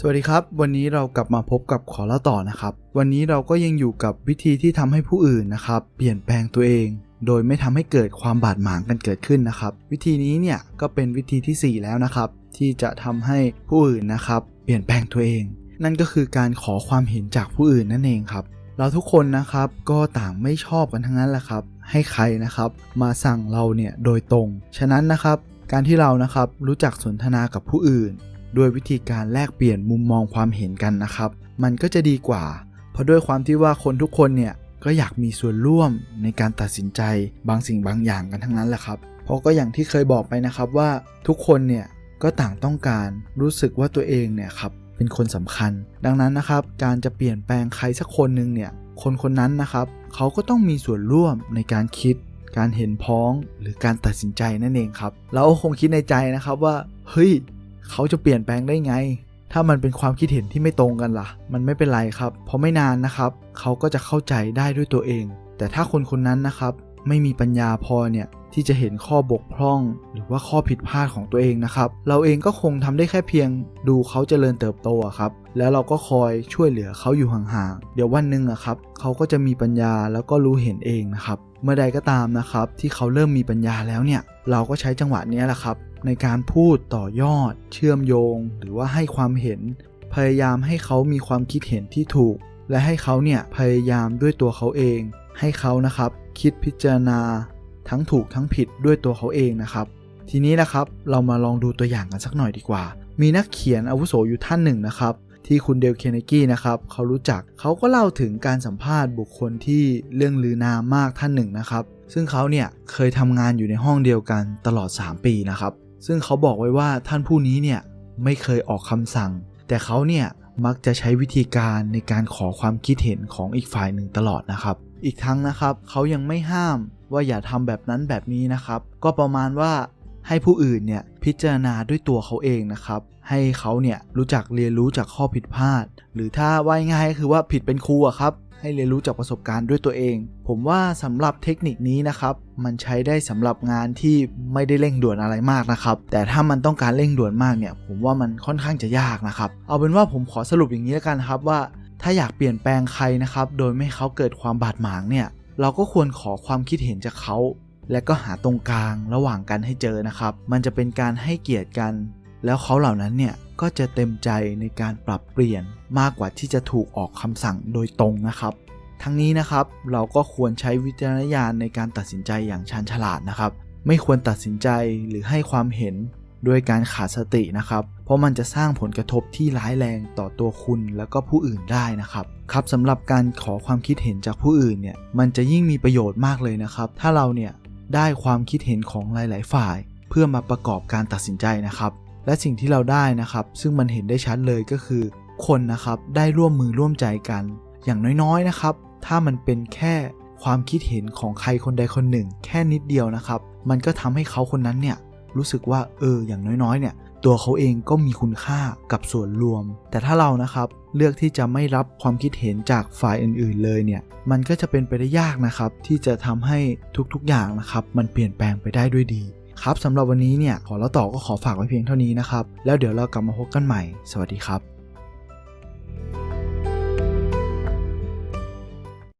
สวัสดีครับ วันนี้เรากลับมาพบกับขอเล่าต่อนะครับ วันนี้เราก็ยังอยู่กับวิธีที่ทำให้ผู้อื่นนะครับ เปลี่ยนแปลงตัวเอง โดยไม่ทำให้เกิดความบาดหมางกันเกิดขึ้นนะครับ วิธีนี้เนี่ยก็เป็นวิธีทีสี่4 แล้วนะครับ ที่จะทำให้ผู้อื่นนะครับ เปลี่ยนแปลงตัวเอง นั่นก็คือการขอความเห็นจากผู้อื่นนั่นเองครับ เราทุกคนนะครับก็ต่างไม่ชอบกันทั้งนั้นแหละครับ ให้ใครนะครับ มาสั่งเราเนี่ยโดยตรง ฉะนั้นนะครับการที่เรานะครับรู้จักสนทนากับผู้อื่น ด้วยวิธีการแลกเปลี่ยนมุมมองความเห็นกันนะครับ มันก็จะดีกว่า เพราะด้วยความที่ว่าคนทุกคนเนี่ยก็อยากมีส่วนร่วมในการตัดสินใจบางสิ่งบางอย่างกันทั้งนั้นแหละครับ เพราะก็อย่างที่เคยบอกไปนะครับว่าทุกคนเนี่ยก็ต่างต้องการรู้สึกว่าตัวเองเนี่ยครับเป็นคนสำคัญ ดังนั้นนะครับ การจะเปลี่ยนแปลงใครสักคนหนึ่งเนี่ยคนคนนั้นนะครับ เขาก็ต้องมีส่วนร่วมในการคิด การเห็นพ้องหรือการตัดสินใจนั่นเองครับ เราคงคิดในใจนะครับว่า เฮ้ย เขาจะเปลี่ยนแปลงได้ไง ถ้ามันเป็นความคิดเห็นที่ไม่ตรงกันล่ะ มันไม่เป็นไรครับ เพราะไม่นานนะครับ เขาก็จะเข้าใจได้ด้วยตัวเอง แต่ถ้าคนคนนั้นนะครับ ไม่มีปัญญาพอเนี่ยที่จะเห็นข้อบกพร่อง หรือว่าข้อผิดพลาดของตัวเองนะครับ เราเองก็คงทำได้แค่เพียง ดูเขาเจริญเติบโตครับ แล้วเราก็คอยช่วยเหลือเขาอยู่ห่างๆ เดี๋ยววันหนึ่งอะครับ เขาก็จะมีปัญญาแล้วก็รู้เห็นเองนะครับ เมื่อใดก็ตามนะครับ ที่เขาเริ่มมีปัญญาแล้วเนี่ย เราก็ใช้จังหวะนี้แหละครับ ในการพูดต่อยอด เชื่อมโยง หรือว่าให้ความเห็น พยายามให้เขามีความคิดเห็นที่ถูก และให้เขาเนี่ยพยายามด้วยตัวเขาเอง ให้เขานะครับ คิดพิจารณา ทั้งถูกทั้งผิดด้วยตัวเขาเองนะครับ ทีนี้นะครับเรามาลองดูตัวอย่างกันสักหน่อยดีกว่า มีนักเขียนอาวุโสอยู่ท่านหนึ่งนะครับ ที่คุณเดลเคนเนกี้นะครับเขารู้จักเขาก็เล่าถึงการสัมภาษณ์บุคคลที่เรื่องลือนามมากท่านหนึ่งนะครับ ซึ่งเขาเนี่ยเคยทำงานอยู่ในห้องเดียวกันตลอด 3 ปีนะครับ ซึ่งเขาบอกไว้ว่าท่านผู้นี้เนี่ยไม่เคยออกคำสั่ง แต่เขาเนี่ยมักจะใช้วิธีการในการขอความคิดเห็นของอีกฝ่ายหนึ่งตลอดนะครับ อีกทั้งนะครับเขายังไม่ห้ามว่าอย่าทำแบบนั้นแบบนี้นะครับ ก็ประมาณว่า ให้ผู้อื่นเนี่ยพิจารณาด้วยตัวเขาเองนะครับ ให้เขาเนี่ยรู้จักเรียนรู้จากข้อผิดพลาด หรือถ้าว่ายง่ายคือว่าผิดเป็นครูอะครับ ให้เรียนรู้จากประสบการณ์ด้วยตัวเอง ผมว่าสำหรับเทคนิคนี้นะครับ มันใช้ได้สำหรับงานที่ไม่ได้เร่งด่วนอะไรมากนะครับ แต่ถ้ามันต้องการเร่งด่วนมากเนี่ย ผมว่ามันค่อนข้างจะยากนะครับ เอาเป็นว่าผมขอสรุปอย่างนี้แล้วกันครับว่า ถ้าอยากเปลี่ยนแปลงใครนะครับ โดยไม่เขาเกิดความบาดหมางเนี่ย เราก็ควรขอความคิดเห็นจากเขา และก็หาตรงกลางระหว่างกันให้เจอนะครับ มันจะเป็นการให้เกียรติกัน แล้วเขาเหล่านั้นเนี่ยก็จะเต็มใจในการปรับเปลี่ยนมากกว่าที่จะถูกออกคำสั่งโดยตรงนะครับ ทั้งนี้นะครับเราก็ควรใช้วิจารณญาณในการตัดสินใจอย่างชันฉลาดนะครับ ไม่ควรตัดสินใจหรือให้ความเห็นด้วยการขาดสตินะครับ เพราะมันจะสร้างผลกระทบที่ร้ายแรงต่อตัวคุณแล้วก็ผู้อื่นได้นะครับ ครับสำหรับการขอความคิดเห็นจากผู้อื่นเนี่ย มันจะยิ่งมีประโยชน์มากเลยนะครับ ถ้าเราเนี่ย ได้ความคิดเห็นของหลาย ๆ ฝ่าย เพื่อมาประกอบการตัดสินใจนะครับ และสิ่งที่เราได้นะครับ ซึ่งมันเห็นได้ชัดเลยก็คือ คนนะครับได้ร่วมมือร่วมใจกัน อย่างน้อยๆนะครับ ถ้ามันเป็นแค่ความคิดเห็นของใครคนใดคนหนึ่ง แค่นิดเดียวนะครับ มันก็ทำให้เขาคนนั้นเนี่ยรู้สึกว่าเอออย่างน้อยๆเนี่ย ตัวเขาเองก็มีคุณค่ากับส่วนรวม แต่ถ้าเรานะครับเลือกที่จะไม่รับความคิดเห็นจากฝ่ายอื่นๆ เลยเนี่ย มันก็จะเป็นไปได้ยากนะครับ ที่จะทำให้ทุกๆอย่างนะครับ มันเปลี่ยนแปลงไปได้ด้วยดี ครับสำหรับวันนี้เนี่ยขอเล่าต่อก็ขอฝากไว้เพียงเท่านี้นะครับ แล้วเดี๋ยวเรากลับมาพบกันใหม่ สวัสดีครับ